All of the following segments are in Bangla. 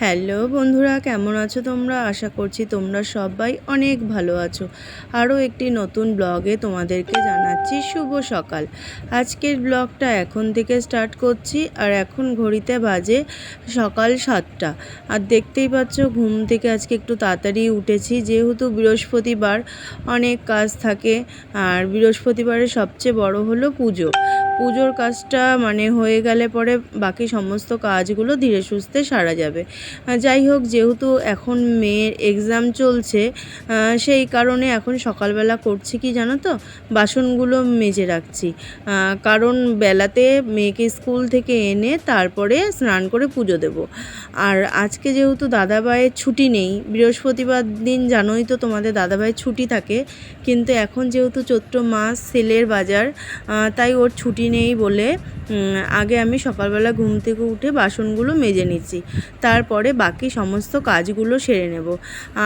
হ্যালো বন্ধুরা, কেমন আছো তোমরা? আশা করছি তোমরা সবাই অনেক ভালো আছো। আরও একটি নতুন ব্লগে তোমাদেরকে জানাচ্ছি শুভ সকাল। আজকের ব্লগটা এখন থেকে স্টার্ট করছি, আর এখন ঘড়িতে বাজে সকাল সাতটা। আর দেখতেই পাচ্ছ, ঘুম থেকে আজকে একটু তাড়াতাড়ি উঠেছি। যেহেতু বৃহস্পতিবার অনেক কাজ থাকে, আর বৃহস্পতিবারের সবচেয়ে বড় হলো পুজো। পুজোর কাজটা মানে হয়ে গেলে পরে বাকি সমস্ত কাজগুলো ধীরে সুস্থে সারা যাবে। যাই হোক, যেহেতু এখন মেয়ের এক্সাম চলছে সেই কারণে এখন সকালবেলা করছি কি জানো তো? বাসনগুলো মেজে রাখছি। কারণ বেলাতে মেয়েকে স্কুল থেকে এনে তারপরে স্নান করে পুজো দেব। আর আজকে যেহেতু দাদাভাইয়ের ছুটি নেই, বৃহস্পতিবার দিন জানোই তো তোমাদের দাদাভাইয়ের ছুটি থাকে, কিন্তু এখন যেহেতু চৈত্র মাস, সেলের বাজার তাই ওর ছুটি নেই বলে আগে আমি সকালবেলা ঘুম থেকে উঠে বাসনগুলো মেজে নিচ্ছি। তারপরে বাকি সমস্ত কাজগুলো সেরে নেব।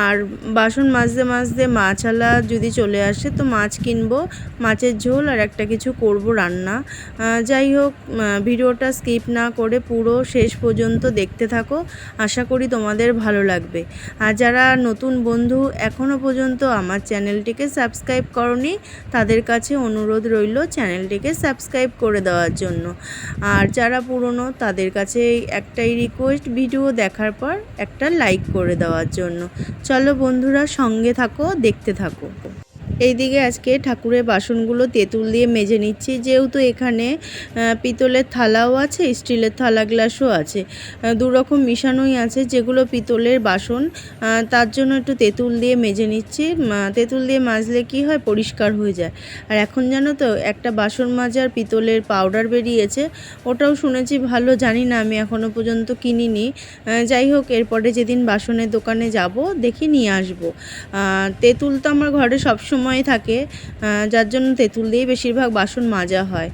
আর বাসন মাজতে মাজতে মাছালা যদি চলে আসে তো মাছ কিনবো, মাছের ঝোল আর একটা কিছু করব রান্না। যাই হোক ভিডিওটা স্কিপ না করে পুরো শেষ পর্যন্ত দেখতে থাকো। আশা করি তোমাদের ভালো লাগবে। আর যারা নতুন বন্ধু এখনও পর্যন্ত আমার চ্যানেলটিকে সাবস্ক্রাইব করনি, তাদের কাছে অনুরোধ রইল চ্যানেলটিকে সাবস্ক্রাইব করে দেওয়ার জন্য। আর যারা পুরনো, তাদের কাছে একটাই রিকোয়েস্ট ভিডিও দেখার পর একটা লাইক করে দেওয়ার জন্য। চলো বন্ধুরা, সঙ্গে থাকো, দেখতে থাকো। এইদিকে আজকে ঠাকুরের বাসনগুলো তেঁতুল দিয়ে মেজে নিচ্ছি যেহেতু এখানে পিতলের থালাও আছে স্টিলের থালা গ্লাসও আছে। আহ, দু রকম মিশানোই আছে যেগুলো পিতলের বাসন। তার জন্য একটু তেঁতুল দিয়ে মেজে নিচ্ছি। তেঁতুল দিয়ে মাজলে কি হয়? পরিষ্কার হয়ে যায়। আর এখন জানো তো একটা বাসন মাজার পিতলের পাউডার বেরিয়েছে। ওটাও শুনেছি ভালো জানি না আমি এখনও পর্যন্ত কিনিনি। যাই হোক এরপরে যেদিন বাসনের দোকানে যাব দেখি নিয়ে আসব। তেঁতুল তো আমার ঘরে সবসময় থাকে যার জন্য তেঁতুল দিয়েই বেশিরভাগ বাসন মাজা হয়।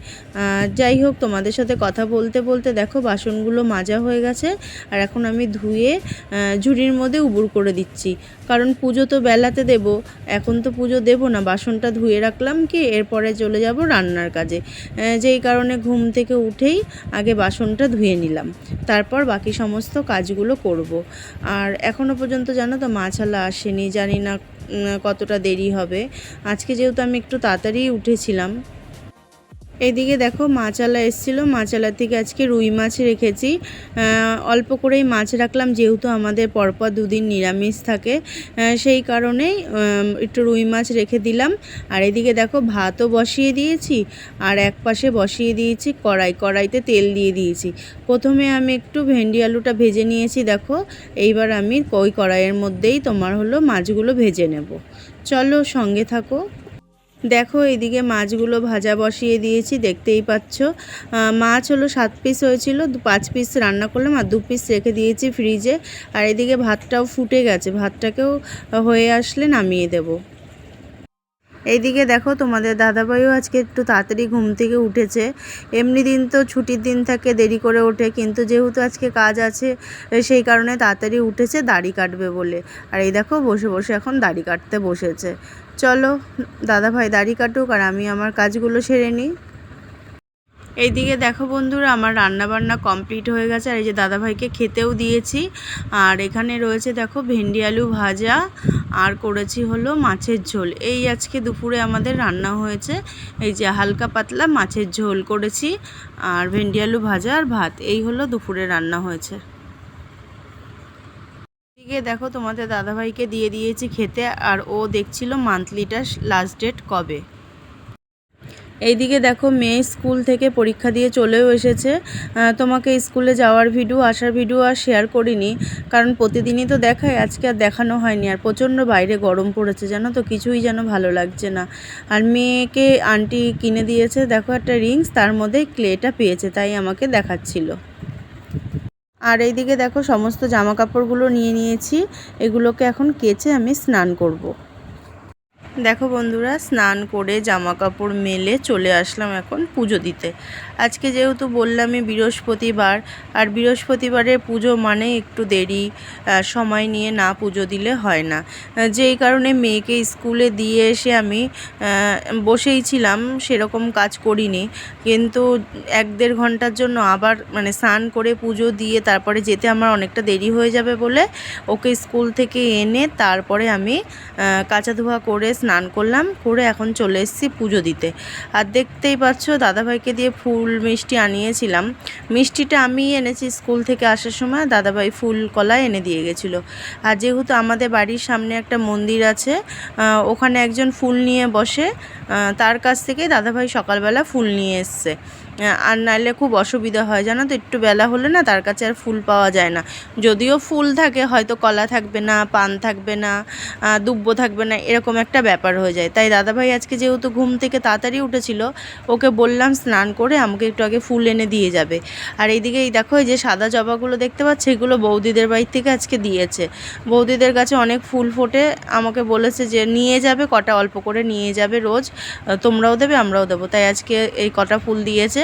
যাই হোক, তোমাদের সাথে কথা বলতে বলতে দেখো বাসনগুলো মাজা হয়ে গেছে, আর এখন আমি ধুয়ে ঝুড়ির মধ্যে উবুর করে দিচ্ছি। কারণ পুজো তো বেলাতে দেব, এখন তো পুজো দেব না, বাসনটা ধুয়ে রাখলাম কি, এরপরে চলে যাব রান্নার কাজে। যেই কারণে ঘুম থেকে উঠেই আগে বাসনটা ধুয়ে নিলাম, তারপর বাকি সমস্ত কাজগুলো করব। আর এখনও পর্যন্ত জানো তো, মাছালা আসেনি, জানি না কতটা দেরি হবে। আজকে যেহেতু আমি একটু তাড়াতাড়ি উঠেছিলাম এইদিকে দেখো মাছালা এসেছিল। মাছালা থেকে আজকে রুই মাছ রেখেছি। অল্প করেই মাছ রাখলাম, যেহেতু আমাদের পরপর দুদিন নিরামিষ থাকে। সেই কারণেই একটু রুই মাছ রেখে দিলাম। আর এদিকে দেখো ভাতও বসিয়ে দিয়েছি, আর এক পাশে বসিয়ে দিয়েছি কড়াই। কড়াইতে তেল দিয়ে দিয়েছি। প্রথমে আমি একটু ভেন্ডি আলুটা ভেজে নিয়েছি, দেখো। এইবার আমি ওই কড়াইয়ের মধ্যেই তোমার হলো মাছগুলো ভেজে নেব। চলো সঙ্গে থাকো। দেখো এদিকে মাছগুলো ভাজা বসিয়ে দিয়েছি, দেখতেই পাচ্ছ। মাছ হলো সাত পিস হয়েছিল পাঁচ পিস রান্না করলাম আর দু পিস রেখে দিয়েছি ফ্রিজে। আর এদিকে ভাতটাও ফুটে গেছে, ভাতটাকেও হয়ে আসলে নামিয়ে দেব। এইদিকে দেখো তোমাদের দাদাভাইও আজকে একটু তাড়াতাড়ি ঘুম থেকে উঠেছে। এমনি দিন তো ছুটির দিন থাকে, দেরি করে ওঠে, কিন্তু যেহেতু আজকে কাজ আছে সেই কারণে তাড়াতাড়ি উঠেছে, দাড়ি কাটবে বলে। আর এই দেখো বসে বসে এখন দাড়ি কাটতে বসেছে। চলো, দাদাভাই দাড়ি কাটুক আর আমি আমার কাজগুলো সেরে নিই। এইদিকে দেখো বন্ধুরা, আমার রান্না বান্না কমপ্লিট হয়ে গেছে, আর এই যে দাদাভাইকে খেতেও দিয়েছি। আর এখানে রয়েছে দেখো ভেন্ডি আলু ভাজা, আর করেছি হলো মাছের ঝোল। এই আজকে দুপুরে আমাদের রান্না হয়েছে, এই যে হালকা পাতলা মাছের ঝোল করেছি, আর ভেন্ডি আলু ভাজা আর ভাত, এই হলো দুপুরে রান্না হয়েছে। দেখো তোমাদের দাদাভাইকে দিয়ে দিয়েছি খেতে, আর ও দেখছিল মান্থলিটা লাস্ট ডেট কবে। এইদিকে দেখো মেয়ে স্কুল থেকে পরীক্ষা দিয়ে চলেও এসেছে। তোমাকে স্কুলে যাওয়ার ভিডিও, আসার ভিডিও আর শেয়ার করিনি। কারণ প্রতিদিনই তো দেখায়, আজকে আর দেখানো হয়নি। আর প্রচণ্ড বাইরে গরম পড়েছে, জানো তো? কিছুই যেন ভালো লাগছে না। আর মেয়েকে আন্টি কিনে দিয়েছে, দেখো একটা রিংস তার মধ্যে ক্লেটা পেয়েছে, তাই আমাকে দেখাচ্ছিল। আর এইদিকে দেখো, সমস্ত জামা কাপড়গুলো নিয়ে নিয়েছি। এগুলোকে এখন কেচে আমি স্নান করব। দেখো বন্ধুরা, স্নান করে জামা কাপড় মেলে চলে আসলাম এখন পুজো দিতে। আজকে যেহেতু বললামই বৃহস্পতিবার, আর বৃহস্পতিবারের পুজো মানে একটু দেরি সময় নিয়ে না পুজো দিলে হয় না। যেই কারণে মেয়েকে স্কুলে দিয়ে এসে আমি বসেই ছিলাম, সেরকম কাজ করিনি। কিন্তু এক দেড় ঘণ্টার জন্য আবার মানে স্নান করে পুজো দিয়ে তারপরে যেতে আমার অনেকটা দেরি হয়ে যাবে বলে ওকে স্কুল থেকে এনে তারপরে আমি কাঁচা ধোয়া করে স্নান করলাম, করে এখন চলে এসেছি পুজো দিতে। আর দেখতেই পাচ্ছ, দাদাভাইকে দিয়ে ফুল মিষ্টি আনিয়েছিলাম। মিষ্টিটা আমি এনেছি স্কুল থেকে আসার সময়, দাদাভাই ফুল কলা এনে দিয়ে গেছিল। আর যেহেতু আমাদের বাড়ির সামনে একটা মন্দির আছে ওখানে একজন ফুল নিয়ে বসে তার কাছ থেকে দাদাভাই সকালবেলা ফুল নিয়ে এসছে। আর নাইলে খুব অসুবিধা হয়, জানো তো? একটু বেলা হলে না তার কাছে আর ফুল পাওয়া যায় না। যদিও ফুল থাকে, হয়তো কলা থাকবে না, পান থাকবে না দুব্ব থাকবে না, এরকম একটা ব্যাপার হয়ে যায়। তাই দাদাভাই আজকে যেহেতু ঘুম থেকে তাড়াতাড়ি উঠেছিল, ওকে বললাম স্নান করে আমাকে একটু আগে ফুল এনে দিয়ে যাবে। আর এইদিকে এই দেখো, এই যে সাদা জবাগুলো দেখতে পাচ্ছ, এগুলো বৌদিদের বাড়ির থেকে আজকে দিয়েছে। বৌদিদের কাছে অনেক ফুল ফোটে, আমাকে বলেছে যে নিয়ে যাবে, কটা অল্প করে নিয়ে যাবে রোজ তোমরাও দেবে, আমরাও দেবো। তাই আজকে এই কটা ফুল দিয়েছে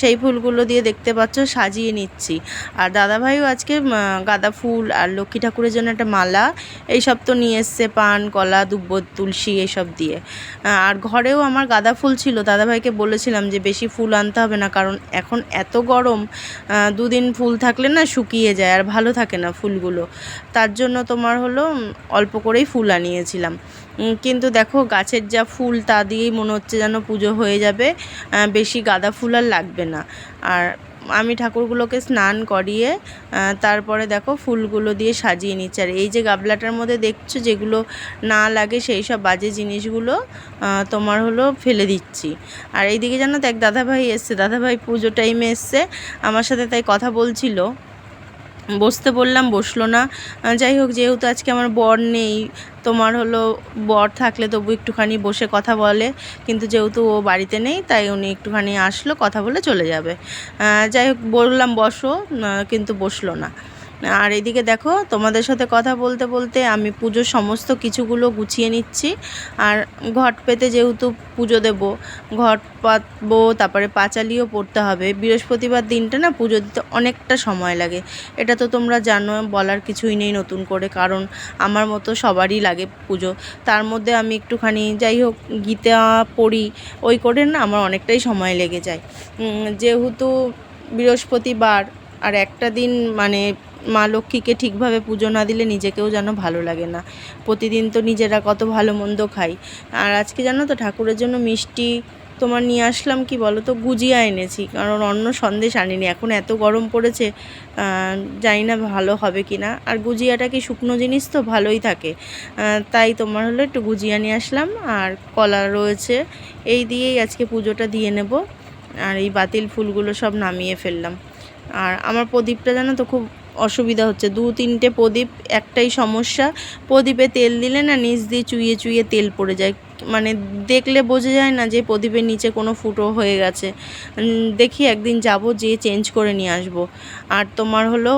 সেই ফুলগুলো দিয়ে দেখতে পাচ্ছ, সাজিয়ে নিচ্ছি। আর দাদাভাইও আজকে গাঁদা ফুল আর লক্ষ্মী ঠাকুরের জন্য একটা মালা, এইসব তো নিয়ে এসছে পান, কলা, দুব্ব, তুলসী এসব দিয়ে। আর ঘরেও আমার গাঁদা ফুল ছিল, দাদাভাইকে বলেছিলাম যে বেশি ফুল আনতে হবে না, কারণ এখন এত গরম দুদিন ফুল থাকলে না শুকিয়ে যায় আর ভালো থাকে না ফুলগুলো। তার জন্য তোমার হলো অল্প করেই ফুল আনিয়েছিলাম। কিন্তু দেখো গাছের যা ফুল তা দিয়েই মনে হচ্ছে যেন পুজো হয়ে যাবে। বেশি গাঁদা ফুল আর লাগবে না। আর আমি ঠাকুরগুলোকে স্নান করিয়ে তারপরে দেখো ফুলগুলো দিয়ে সাজিয়ে নিচ্ছি। আর এই যে গাবলাটার মধ্যে দেখছ যেগুলো না লাগে সেই সব বাজে জিনিসগুলো তোমার হলো ফেলে দিচ্ছি। আর এইদিকে জানো তো এক দাদাভাই এসছে। দাদাভাই পুজো টাইমে এসছে। আমার সাথে তাই কথা বলছিল। বসতে বললাম, বসল না। যাই হোক, যেহেতু আজকে আমার বর নেই, তোমার হলো বর থাকলে তবু একটুখানি বসে কথা বলে। কিন্তু যেহেতু ও বাড়িতে নেই, তাই উনি একটুখানি আসলো, কথা বলে চলে যাবে। যাই হোক, বললাম বসো কিন্তু বসল না। আর এদিকে দেখো, তোমাদের সাথে কথা বলতে বলতে আমি পুজোর সমস্ত কিছুগুলো গুছিয়ে নিচ্ছি। আর ঘট পেতে যেহেতু পুজো দেব, ঘট পাতবো, তারপরে পাঁচালিও পড়তে হবে। বৃহস্পতিবার দিনটা না পুজো দিতে অনেকটা সময় লাগে। এটা তো তোমরা জানো, বলার কিছুই নেই নতুন করে, কারণ আমার মতো সবারই লাগে পুজো। তার মধ্যে আমি একটুখানি, যাই হোক, গীতা পড়ি, ওই করে না আমার অনেকটাই সময় লেগে যায়। যেহেতু বৃহস্পতিবার, আর একটা দিন মানে মা লক্ষ্মীকে ঠিকভাবে পুজো না দিলে নিজেকেও যেন ভালো লাগে না। প্রতিদিন তো নিজেরা কত ভালো মন্দ খাই। আর আজকে জানো তো ঠাকুরের জন্য মিষ্টি তোমার নিয়ে আসলাম কি বলো তো গুজিয়া এনেছি। কারণ অন্য সন্দেশ আনিনি। এখন এত গরম পড়েছে জানি না ভালো হবে কি না। আর গুজিয়াটা কি শুকনো জিনিস তো? ভালোই থাকে। তাই তোমার হলো একটু গুজিয়া নিয়ে আসলাম। আর কলা রয়েছে, এই দিয়েই আজকে পুজোটা দিয়ে নেব। আর এই বাতিল ফুলগুলো সব নামিয়ে ফেললাম। আর আমার প্রদীপটা জানো তো খুব অসুবিধা হচ্ছে। দু তিনটে প্রদীপ, একটাই সমস্যা। প্রদীপে তেল দিলে না নিচ দিয়ে চুইয়ে চুইয়ে তেল পড়ে যায়। মানে দেখলে বোঝা যায় না যে প্রদীপের নিচে কোনো ফুটো হয়ে গেছে। দেখি একদিন যাব যে চেঞ্জ করে নিয়ে আসব। আর তোমার হলো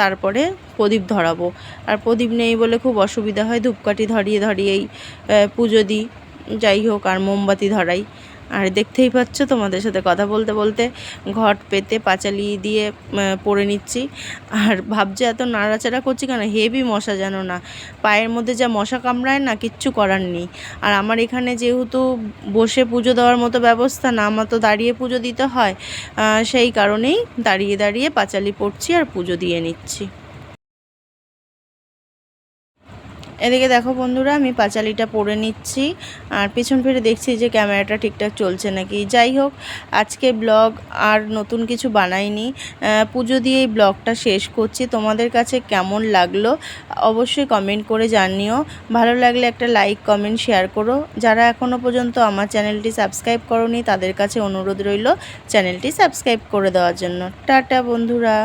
তারপরে প্রদীপ ধরাবো। আর প্রদীপ নেই বলে খুব অসুবিধা হয়। ধূপকাঠি ধরিয়ে ধরিয়েই পুজো দিই। যাই হোক, আর মোমবাতি ধরাই। আর দেখতেই পাচ্ছ, তোমাদের সাথে কথা বলতে বলতে ঘট পেতে পাঁচালি দিয়ে পরে নিচ্ছি। আর ভাবছে এত নাড়াচাড়া করছি কেন? হেভি মশা যেন না। পায়ের মধ্যে যা মশা কামড়ায় না, কিচ্ছু করার নেই। আর আমার এখানে যেহেতু বসে পুজো দেওয়ার মতো ব্যবস্থা না, আমার তো দাঁড়িয়ে পুজো দিতে হয় সেই কারণেই দাঁড়িয়ে দাঁড়িয়ে পাঁচালি পড়ছি আর পুজো দিয়ে নিচ্ছি। এদিকে দেখো বন্ধুরা, আমি পাঁচালিটা পরে নিচ্ছি। আর পিছন ফিরে দেখছি যে ক্যামেরাটা ঠিকঠাক চলছে নাকি। যাই হোক, আজকে ব্লগ আর নতুন কিছু বানাইনি। পুজো দিয়ে এই ব্লগটা শেষ করছি। তোমাদের কাছে কেমন লাগল অবশ্যই কমেন্ট করে জানিও। ভালো লাগলে একটা লাইক কমেন্ট শেয়ার করো। যারা এখনও পর্যন্ত আমার চ্যানেলটি সাবস্ক্রাইব করনি, তাদের কাছে অনুরোধ রইল চ্যানেলটি সাবস্ক্রাইব করে দেওয়ার জন্য। টাটা বন্ধুরা।